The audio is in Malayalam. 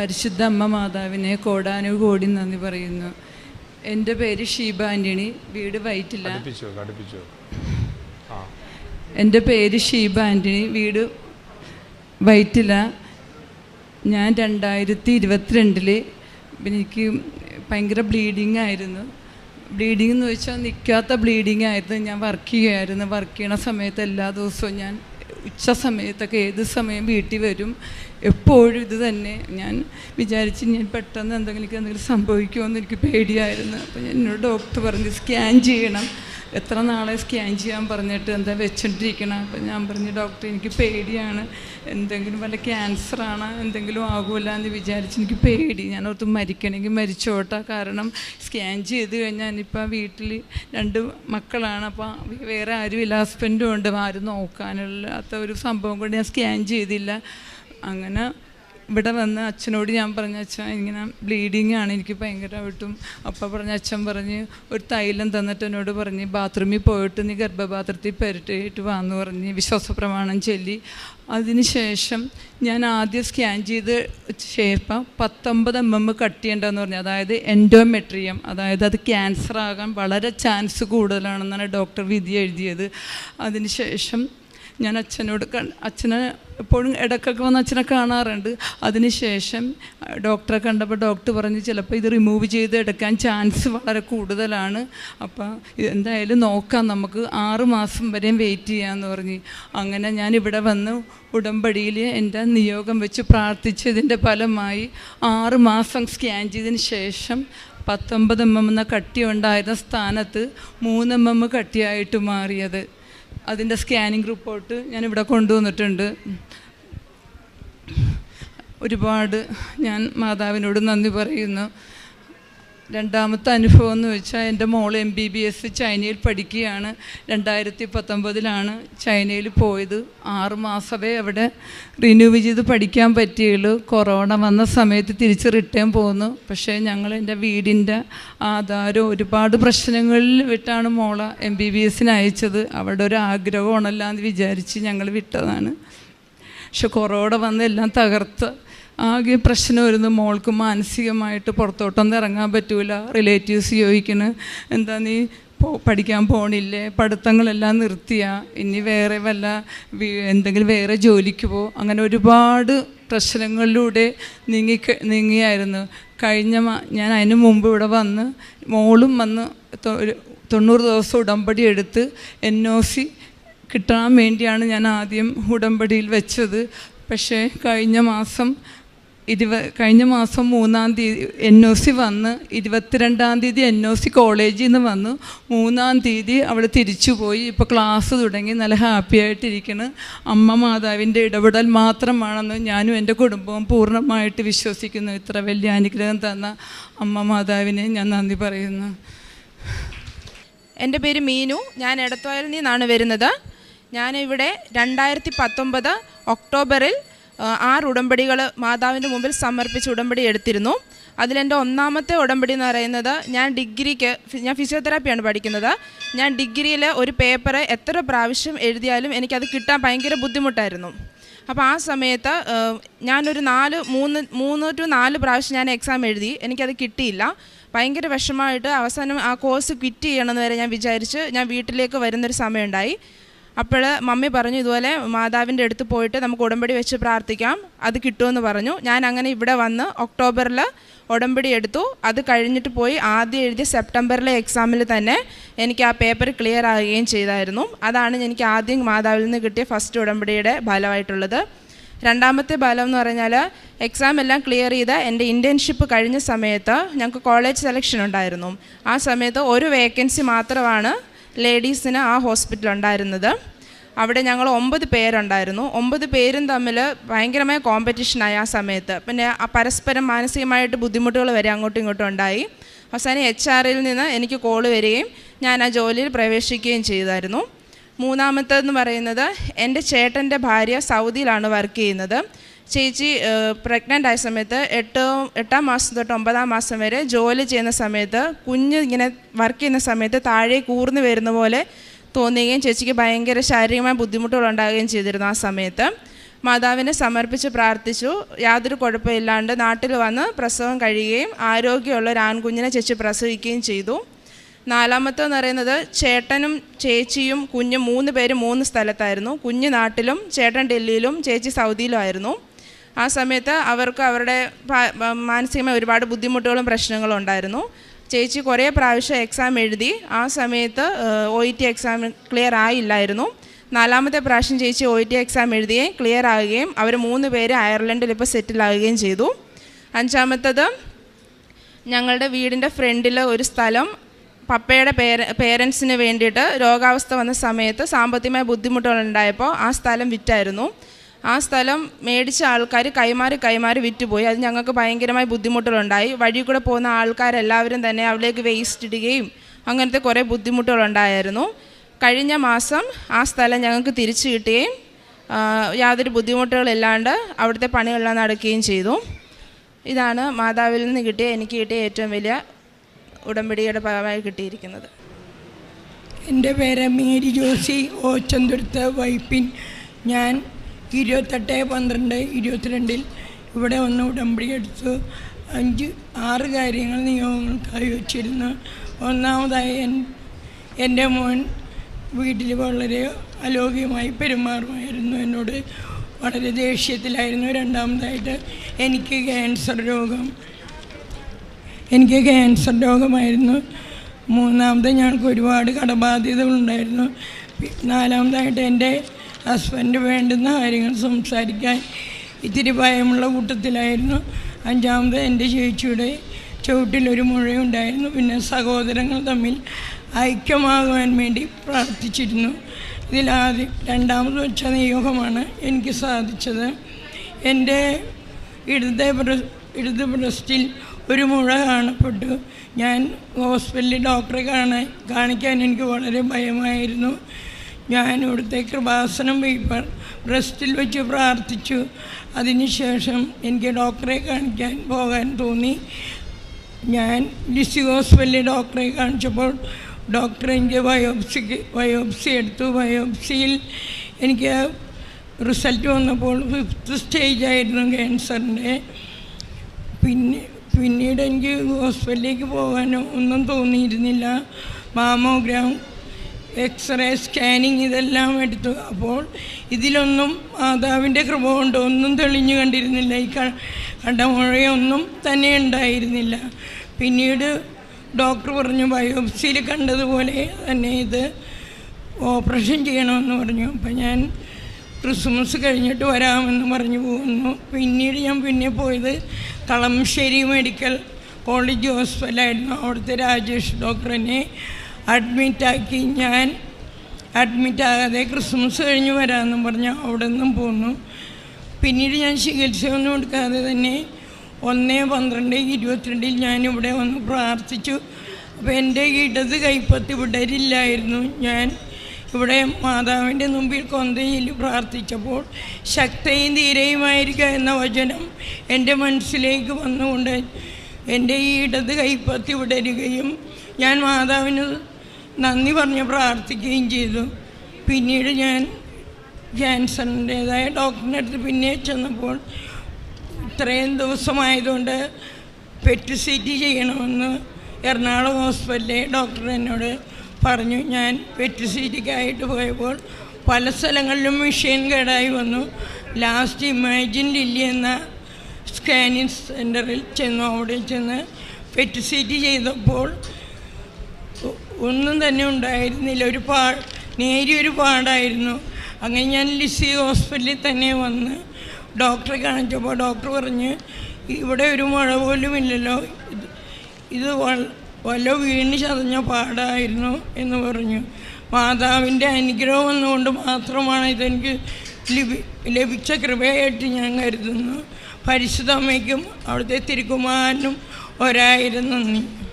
പരിശുദ്ധ അമ്മ മാതാവിനെ കോടാനു കോടി നന്ദി പറയുന്നു. എന്റെ പേര് ഷീബ ആന്റണി വീട് വൈറ്റില. എന്റെ പേര് ഷീബ ആന്റണി വീട് വൈറ്റില. ഞാൻ രണ്ടായിരത്തി ഇരുപത്തിരണ്ടിൽ എനിക്ക് ഭയങ്കര ബ്ലീഡിങ് ആയിരുന്നു. ബ്ലീഡിംഗ് എന്ന് വെച്ചാൽ നിൽക്കാത്ത ബ്ലീഡിങ് ആയിരുന്നു. ഞാൻ വർക്ക് ചെയ്യുമായിരുന്നു വർക്ക് ചെയ്യണ സമയത്ത് എല്ലാ ദിവസവും ഞാൻ ഉച്ച സമയത്തൊക്കെ ഏത് സമയം വീട്ടിൽ വരും എപ്പോഴും ഇത് തന്നെ. ഞാൻ വിചാരിച്ച് ഞാൻ പെട്ടെന്ന് എന്തെങ്കിലും എന്തെങ്കിലും സംഭവിക്കുമോ എന്ന് എനിക്ക് പേടിയായിരുന്നു. അപ്പോൾ ഞാൻ എന്നോട് ഡോക്ടർ പറഞ്ഞു സ്കാൻ ചെയ്യണം. എത്ര നാളെ സ്കാൻ ചെയ്യാൻ പറഞ്ഞിട്ട് എന്താ വെച്ചോണ്ടിരിക്കണം അപ്പം ഞാൻ പറഞ്ഞു ഡോക്ടർ എനിക്ക് പേടിയാണ്. എന്തെങ്കിലും വല്ല ക്യാൻസറാണ് എന്തെങ്കിലും ആകുമല്ല എന്ന് വിചാരിച്ച് എനിക്ക് പേടി. ഞാൻ ഓർത്ത് മരിക്കണമെങ്കിൽ മരിച്ചോട്ടെ. കാരണം സ്കാൻ ചെയ്ത് കഴിഞ്ഞാൽ ഇനിയിപ്പോൾ വീട്ടിൽ രണ്ട് മക്കളാണ്. അപ്പോൾ വേറെ ആരുമില്ല. ഹസ്ബൻഡും ഉണ്ട്. ആരും നോക്കാനില്ലാത്ത ഒരു സംഭവം കൊണ്ട് ഞാൻ സ്കാൻ ചെയ്തില്ല. അങ്ങനെ ഇവിടെ വന്ന് അച്ഛനോട് ഞാൻ പറഞ്ഞ അച്ഛൻ ഇങ്ങനെ ബ്ലീഡിങ് ആണ്. എനിക്ക് ഭയങ്കരമായിട്ടും അപ്പം പറഞ്ഞ അച്ഛൻ പറഞ്ഞ് ഒരു തൈലം തന്നിട്ട് എന്നോട് പറഞ്ഞ് ബാത്റൂമിൽ പോയിട്ട് നീ ഗർഭപാത്രത്തിൽ പെരട്ടിയിട്ട് വാന്ന് പറഞ്ഞ് വിശ്വാസ പ്രമാണം ചൊല്ലി അതിനുശേഷം ഞാൻ ആദ്യം സ്കാൻ ചെയ്ത് ശേഷം പത്തൊമ്പത് എം എം കട്ട് ചെയ്യേണ്ടതെന്ന് പറഞ്ഞു. അതായത് എൻഡോമെട്രിയം അതായത് അത് ക്യാൻസർ ആകാൻ വളരെ ചാൻസ് കൂടുതലാണെന്നാണ് ഡോക്ടർ വിധി എഴുതിയത്. അതിനുശേഷം ഞാൻ അച്ഛനോട് അച്ഛനെ എപ്പോഴും ഇടക്കൊക്കെ വന്ന് അച്ഛനെ കാണാറുണ്ട്. അതിനുശേഷം ഡോക്ടറെ കണ്ടപ്പോൾ ഡോക്ടർ പറഞ്ഞ് ചിലപ്പോൾ ഇത് റിമൂവ് ചെയ്ത് എടുക്കാൻ ചാൻസ് വളരെ കൂടുതലാണ്. അപ്പം എന്തായാലും നോക്കാം നമുക്ക്. ആറ് മാസം വരെയും വെയിറ്റ് ചെയ്യാമെന്ന് പറഞ്ഞ്. അങ്ങനെ ഞാൻ ഇവിടെ വന്ന്. ഉടമ്പടിയിൽ എന്റെ നിയോഗം വെച്ച് പ്രാർത്ഥിച്ചതിന്റെ ഫലമായി ആറ് മാസം സ്കാൻ ചെയ്തതിന് ശേഷം പത്തൊമ്പത് എം എം എന്ന കട്ടി ഉണ്ടായിരുന്ന സ്ഥാനത്ത് മൂന്ന് എം എം കട്ടിയായിട്ട് മാറിയത്. അതിന്റെ സ്കാനിങ് റിപ്പോർട്ട് ഞാൻ ഇവിടെ കൊണ്ടുവന്നിട്ടുണ്ട്. ഒരുപാട് ഞാൻ മാതാവിനോട് നന്ദി പറയുന്നു. രണ്ടാമത്തെ അനുഭവം എന്ന് വെച്ചാൽ എന്റെ മോൾ എം ബി ബി എസ് ചൈനയിൽ പഠിക്കുകയാണ്. രണ്ടായിരത്തി പത്തൊമ്പതിലാണ് ചൈനയിൽ പോയത്. ആറ് മാസമേ അവിടെ റിന്യൂവ് ചെയ്ത് പഠിക്കാൻ പറ്റിയുള്ളൂ. കൊറോണ വന്ന സമയത്ത് തിരിച്ച് റിട്ടേൺ പോന്നു. പക്ഷേ ഞങ്ങൾ എന്റെ വീടിന്റെ ആധാരം ഒരുപാട് പ്രശ്നങ്ങളിൽ വിട്ടാണ് മോളെ എം ബി ബി എസിന് അയച്ചത്. അവിടെ ഒരു ആഗ്രഹമാണല്ലോ എന്ന് വിചാരിച്ച് ഞങ്ങൾ വിട്ടതാണ്. പക്ഷെ കൊറോണ വന്ന് എല്ലാം തകർത്ത് ആകെ പ്രശ്നം വരുന്നു. മോൾക്ക് മാനസികമായിട്ട് പുറത്തോട്ടൊന്നും ഇറങ്ങാൻ പറ്റൂല. റിലേറ്റീവ്സ് ചോദിക്കണ് എന്താ നീ പഠിക്കാൻ പോണില്ലേ? പഠിത്തങ്ങളെല്ലാം നിർത്തിയ. ഇനി വേറെ വല്ല എന്തെങ്കിലും വേറെ ജോലിക്ക് പോ. അങ്ങനെ ഒരുപാട് പ്രശ്നങ്ങളിലൂടെ നീങ്ങി നീങ്ങിയായിരുന്നു. കഴിഞ്ഞ ഞാൻ അതിന് മുമ്പ് ഇവിടെ വന്ന് മോളും വന്ന് ഒരു തൊണ്ണൂറ് ദിവസം ഉടമ്പടി എടുത്ത് എൻ ഒ സി കിട്ടാൻ വേണ്ടിയാണ് ഞാൻ ആദ്യം ഉടമ്പടിയിൽ വെച്ചത്. പക്ഷേ കഴിഞ്ഞ മാസം ഇരുപ കഴിഞ്ഞ മാസം മൂന്നാം തീയതി എൻ ഒ സി വന്ന് ഇരുപത്തിരണ്ടാം തീയതി എൻ ഒ സി കോളേജിൽ നിന്ന് വന്നു മൂന്നാം തീയതി അവൾ തിരിച്ചു പോയി ഇപ്പോൾ ക്ലാസ് തുടങ്ങി നല്ല ഹാപ്പി ആയിട്ടിരിക്കുന്നു അമ്മ മാതാവിന്റെ ഇടപെടൽ മാത്രമാണെന്ന് ഞാനും എന്റെ കുടുംബവും പൂർണമായിട്ട് വിശ്വസിക്കുന്നു. ഇത്ര വലിയ അനുഗ്രഹം തന്ന അമ്മ മാതാവിനെ ഞാൻ നന്ദി പറയുന്നു. എന്റെ പേര് മീനു. ഞാൻ ഇടത്തോയിൽ നിന്നാണ് വരുന്നത്. ഞാനിവിടെ രണ്ടായിരത്തി പത്തൊമ്പത് ഒക്ടോബറിൽ ആറ് ഉടമ്പടികൾ മാതാവിന്റെ മുമ്പിൽ സമർപ്പിച്ച് ഉടമ്പടി എടുത്തിരുന്നു. അതിലെന്റെ ഒന്നാമത്തെ ഉടമ്പടി എന്ന് പറയുന്നത് ഞാൻ ഡിഗ്രിക്ക് ഞാൻ ഫിസിയോതെറാപ്പിയാണ് പഠിക്കുന്നത്. ഞാൻ ഡിഗ്രിയിൽ ഒരു പേപ്പർ എത്ര പ്രാവശ്യം എഴുതിയാലും എനിക്കത് കിട്ടാൻ ഭയങ്കര ബുദ്ധിമുട്ടായിരുന്നു. അപ്പോൾ ആ സമയത്ത് ഞാനൊരു നാല് മൂന്ന് മൂന്ന് ടു നാല് പ്രാവശ്യം ഞാൻ എക്സാം എഴുതി. എനിക്കത് കിട്ടിയില്ല. ഭയങ്കര വിഷമമായിട്ട് അവസാനം ആ കോഴ്സ് ക്വിറ്റ് ചെയ്യണമെന്ന് വരെ ഞാൻ വിചാരിച്ച് ഞാൻ വീട്ടിലേക്ക് വരുന്നൊരു സമയമുണ്ടായി. അപ്പോൾ മമ്മി പറഞ്ഞു ഇതുപോലെ മാതാവിന്റെ അടുത്ത് പോയിട്ട് നമുക്ക് ഉടമ്പടി വെച്ച് പ്രാർത്ഥിക്കാം. അത് കിട്ടുമെന്ന് പറഞ്ഞു. ഞാൻ അങ്ങനെ ഇവിടെ വന്ന് ഒക്ടോബറിൽ ഉടമ്പടി എടുത്തു. അത് കഴിഞ്ഞിട്ട് പോയി ആദ്യം എഴുതിയ സെപ്റ്റംബറിലെ എക്സാമിൽ തന്നെ എനിക്ക് ആ പേപ്പർ ക്ലിയർ ആകുകയും ചെയ്തായിരുന്നു. അതാണ് എനിക്ക് ആദ്യം മാതാവിൽ നിന്ന് കിട്ടിയ ഫസ്റ്റ് ഉടമ്പടിയുടെ ഫലമായിട്ടുള്ളത്. രണ്ടാമത്തെ ഫലം എന്ന് പറഞ്ഞാൽ എക്സാം എല്ലാം ക്ലിയർ ചെയ്ത എന്റെ ഇന്റേൺഷിപ്പ് കഴിഞ്ഞ സമയത്ത് ഞങ്ങൾക്ക് കോളേജ് സെലക്ഷൻ ഉണ്ടായിരുന്നു. ആ സമയത്ത് ഒരു വേക്കൻസി മാത്രമാണ് ലേഡീസിന് ആ ഹോസ്പിറ്റൽ ഉണ്ടായിരുന്നത്. അവിടെ ഞങ്ങൾ ഒമ്പത് പേരുണ്ടായിരുന്നു. ഒമ്പത് പേരും തമ്മിൽ ഭയങ്കരമായ കോമ്പറ്റീഷനായി ആ സമയത്ത്. പിന്നെ ആ പരസ്പരം മാനസികമായിട്ട് ബുദ്ധിമുട്ടുകൾ വരെ അങ്ങോട്ടും ഇങ്ങോട്ടും ഉണ്ടായി. അവസാനം എച്ച് ആറിൽ നിന്ന് എനിക്ക് കോൾ വരികയും ഞാൻ ആ ജോലിയിൽ പ്രവേശിക്കുകയും ചെയ്തായിരുന്നു. മൂന്നാമത്തേതെന്ന് പറയുന്നത് എന്റെ ചേട്ടന്റെ ഭാര്യ സൗദിയിലാണ് വർക്ക് ചെയ്യുന്നത്. ചേച്ചി പ്രഗ്നന്റ് ആയ സമയത്ത് എട്ട് എട്ടാം മാസം തൊട്ട് ഒമ്പതാം മാസം വരെ ജോലി ചെയ്യുന്ന സമയത്ത് കുഞ്ഞ് ഇങ്ങനെ വർക്ക് ചെയ്യുന്ന സമയത്ത് താഴെ കൂർന്നു വരുന്ന പോലെ തോന്നുകയും ചേച്ചിക്ക് ഭയങ്കര ശാരീരികമായ ബുദ്ധിമുട്ടുകൾ ഉണ്ടാകുകയും ചെയ്തിരുന്നു ആ സമയത്ത്. മാതാവിനെ സമർപ്പിച്ച് പ്രാർത്ഥിച്ചു. യാതൊരു കുഴപ്പമില്ലാണ്ട് നാട്ടിൽ വന്ന് പ്രസവം കഴിയുകയും ആരോഗ്യമുള്ള ഒരു ആൺകുഞ്ഞിനെ ചേച്ചി പ്രസവിക്കുകയും ചെയ്തു. നാലാമത്തെന്ന് പറയുന്നത് ചേട്ടനും ചേച്ചിയും കുഞ്ഞും മൂന്ന് പേര് മൂന്ന് സ്ഥലത്തായിരുന്നു. കുഞ്ഞ് നാട്ടിലും ചേട്ടൻ ഡൽഹിയിലും ചേച്ചി സൗദിയിലും ആയിരുന്നു. ആ സമയത്ത് അവർക്ക് അവരുടെ മാനസികമായ ഒരുപാട് ബുദ്ധിമുട്ടുകളും പ്രശ്നങ്ങളും ഉണ്ടായിരുന്നു. ചേച്ചി കുറേ പ്രാവശ്യം എക്സാം എഴുതി. ആ സമയത്ത് O E T exam clear ആയില്ലായിരുന്നു. നാലാമത്തെ പ്രാവശ്യം ചേച്ചി ഒ ഇ ടി എക്സാം എഴുതുകയും ക്ലിയർ ആകുകയും അവർ മൂന്ന് പേര് അയർലൻഡിൽ ഇപ്പോൾ സെറ്റിൽ ആകുകയും ചെയ്തു. അഞ്ചാമത്തത് ഞങ്ങളുടെ വീടിന്റെ ഫ്രണ്ടിൽ ഒരു സ്ഥലം പപ്പയുടെ പേര പേരൻസിന് വേണ്ടിയിട്ട് രോഗാവസ്ഥ വന്ന സമയത്ത് സാമ്പത്തികമായ ബുദ്ധിമുട്ടുകളുണ്ടായപ്പോൾ ആ സ്ഥലം വിറ്റായിരുന്നു. ആ സ്ഥലം മേടിച്ച ആൾക്കാർ കൈമാറി കൈമാറി വിറ്റുപോയി. അത് ഞങ്ങൾക്ക് ഭയങ്കരമായ ബുദ്ധിമുട്ടുകളുണ്ടായി. വഴി കൂടെ പോകുന്ന ആൾക്കാരെല്ലാവരും തന്നെ അവിടേക്ക് വേസ്റ്റ് ഇടുകയും അങ്ങനത്തെ കുറേ ബുദ്ധിമുട്ടുകളുണ്ടായിരുന്നു. കഴിഞ്ഞ മാസം ആ സ്ഥലം ഞങ്ങൾക്ക് തിരിച്ചു കിട്ടുകയും യാതൊരു ബുദ്ധിമുട്ടുകളില്ലാണ്ട് അവിടുത്തെ പണികളെല്ലാം നടക്കുകയും ചെയ്തു. ഇതാണ് മാതാവിൽ നിന്ന് കിട്ടിയ എനിക്ക് കിട്ടിയ ഏറ്റവും വലിയ ഉടമ്പടിയുടെ ഭാഗമായി കിട്ടിയിരിക്കുന്നത്. എന്റെ പേര് മേരി ജോസി ഓച്ചന്തുരുത്ത് വൈപ്പിൻ. ഞാൻ ഇരുപത്തെട്ട് പന്ത്രണ്ട് ഇരുപത്തിരണ്ടിൽ ഇവിടെ വന്ന് ഉടമ്പടി എടുത്തു. അഞ്ച് ആറ് കാര്യങ്ങൾ നിയോഗങ്ങൾക്കായി വച്ചിരുന്നു. ഒന്നാമതായി എൻ എന്റെ മോൻ വീട്ടിൽ വളരെ അലോക്യമായി പെരുമാറുമായിരുന്നു. എന്നോട് വളരെ ദേഷ്യത്തിലായിരുന്നു. രണ്ടാമതായിട്ട് എനിക്ക് ക്യാൻസർ രോഗം എനിക്ക് ക്യാൻസർ രോഗമായിരുന്നു. മൂന്നാമത് ഞങ്ങൾക്ക് ഒരുപാട് കടബാധ്യതകളുണ്ടായിരുന്നു. നാലാമതായിട്ട് എന്റെ ഹസ്ബൻഡ് വേണ്ടുന്ന കാര്യങ്ങൾ സംസാരിക്കാൻ ഇത്തിരി ഭയമുള്ള കൂട്ടത്തിലായിരുന്നു. അഞ്ചാമത് എന്റെ ചേച്ചിയുടെ ചുവട്ടിലൊരു മുഴയുണ്ടായിരുന്നു. പിന്നെ സഹോദരങ്ങൾ തമ്മിൽ ഐക്യമാകുവാൻ വേണ്ടി പ്രാർത്ഥിച്ചിരുന്നു. ഇതിലാദ്യം രണ്ടാമത് വെച്ച നിയോഗമാണ് എനിക്ക് സാധിച്ചത്. എന്റെ ഇടത് ഇടത് ബ്രസ്റ്റിൽ ഒരു മുഴ കാണപ്പെട്ടു. ഞാൻ ഹോസ്പിറ്റലിൽ ഡോക്ടറെ കാണാൻ കാണിക്കാൻ എനിക്ക് വളരെ ഭയമായിരുന്നു. ഞാൻ ഇവിടുത്തെ കൃപാസനം പേപ്പർ ബ്രസ്റ്റിൽ വെച്ച് പ്രാർത്ഥിച്ചു. അതിനുശേഷം എനിക്ക് ഡോക്ടറെ കാണിക്കാൻ പോകാൻ തോന്നി. ഞാൻ ലിസി ഹോസ്പിറ്റലിൽ ഡോക്ടറെ കാണിച്ചപ്പോൾ ഡോക്ടർ എനിക്ക് ബയോപ്സിക്ക് ബയോപ്സി എടുത്തു. ബയോപ്സിയിൽ എനിക്ക് റിസൾട്ട് വന്നപ്പോൾ ഫിഫ്ത്ത് സ്റ്റേജ് ആയിരുന്നു ക്യാൻസറിന്റെ പിന്നെ പിന്നീട് എനിക്ക് ഹോസ്പിറ്റലിലേക്ക് പോകാനോ ഒന്നും തോന്നിയിരുന്നില്ല. മാമോഗ്രാം എക്സ്റേ സ്കാനിങ് ഇതെല്ലാം എടുത്തു. അപ്പോൾ ഇതിലൊന്നും മാതാവിന്റെ കൃപ കൊണ്ട് ഒന്നും തെളിഞ്ഞു കണ്ടിരുന്നില്ല. ഈ കണ്ട മുഴയൊന്നും തന്നെ ഉണ്ടായിരുന്നില്ല. പിന്നീട് ഡോക്ടർ പറഞ്ഞു ബയോപ്സിയിൽ കണ്ടതുപോലെ തന്നെ ഇത് ഓപ്പറേഷൻ ചെയ്യണമെന്ന് പറഞ്ഞു. അപ്പം ഞാൻ ക്രിസ്മസ് കഴിഞ്ഞിട്ട് വരാമെന്ന് പറഞ്ഞു പോകുന്നു. പിന്നീട് ഞാൻ പിന്നെ പോയത് കളമശ്ശേരി മെഡിക്കൽ കോളേജ് ഹോസ്പിറ്റലായിരുന്നു. അവിടുത്തെ രാജേഷ് ഡോക്ടറിനെ അഡ്മിറ്റാക്കി ഞാൻ അഡ്മിറ്റാകാതെ ക്രിസ്മസ് കഴിഞ്ഞ് വരാമെന്നും പറഞ്ഞ് അവിടെ നിന്നും പോന്നു. പിന്നീട് ഞാൻ ചികിത്സയൊന്നും എടുക്കാതെ തന്നെ ഒന്ന് പന്ത്രണ്ട് ഇരുപത്തിരണ്ടിൽ ഞാനിവിടെ വന്ന് പ്രാർത്ഥിച്ചു. അപ്പോൾ എന്റെ ഇടത് കൈപ്പത്തി വിടരില്ലായിരുന്നു. ഞാൻ ഇവിടെ മാതാവിന്റെ മുമ്പിൽ കൊന്തയിൽ പ്രാർത്ഥിച്ചപ്പോൾ ശക്തയും ധീരയുമായിരിക്കുക എന്ന വചനം എന്റെ മനസ്സിലേക്ക് വന്നുകൊണ്ട് എന്റെ ഈ ഇടത് കൈപ്പത്തി വിടരുകയും ഞാൻ മാതാവിന് നന്ദി പറഞ്ഞ് പ്രാർത്ഥിക്കുകയും ചെയ്തു. പിന്നീട് ഞാൻ ക്യാൻസറിന്റേതായ ഡോക്ടറിന്റെ അടുത്ത് പിന്നെ ചെന്നപ്പോൾ ഇത്രയും ദിവസമായതുകൊണ്ട് പെറ്റ് സിറ്റി ചെയ്യണമെന്ന് എറണാകുളം ഹോസ്പിറ്റലിലെ ഡോക്ടർ എന്നോട് പറഞ്ഞു. ഞാൻ പെറ്റ് സിറ്റിക്കായിട്ട് പോയപ്പോൾ പല സ്ഥലങ്ങളിലും മെഷീൻ കേടായി വന്നു. ലാസ്റ്റ് ഇമാജിൻ ലില്ലി എന്ന സ്കാനിങ് സെന്ററിൽ ചെന്നു. അവിടെ ചെന്ന് പെറ്റ് സിറ്റി ചെയ്തപ്പോൾ ഒന്നും തന്നെ ഉണ്ടായിരുന്നില്ല. ഒരു പാ നേരിയൊരു പാടായിരുന്നു. അങ്ങനെ ഞാൻ ലിസി ഹോസ്പിറ്റലിൽ തന്നെ വന്ന് ഡോക്ടറെ കാണിച്ചപ്പോൾ ഡോക്ടർ പറഞ്ഞ് ഇവിടെ ഒരു മഴ പോലും ഇല്ലല്ലോ. ഇത് വല്ല വീണ് ചതഞ്ഞ പാടായിരുന്നു എന്ന് പറഞ്ഞു. മാതാവിന്റെ അനുഗ്രഹം വന്നുകൊണ്ട് മാത്രമാണ് ഇതെനിക്ക് ലഭി ലഭിച്ച കൃപയായിട്ട് ഞാൻ കരുതുന്നു. പരിശുദ്ധമ്മയ്ക്കും അവിടുത്തെ തിരുക്കുമാരനും ഒരായിരം നന്ദി.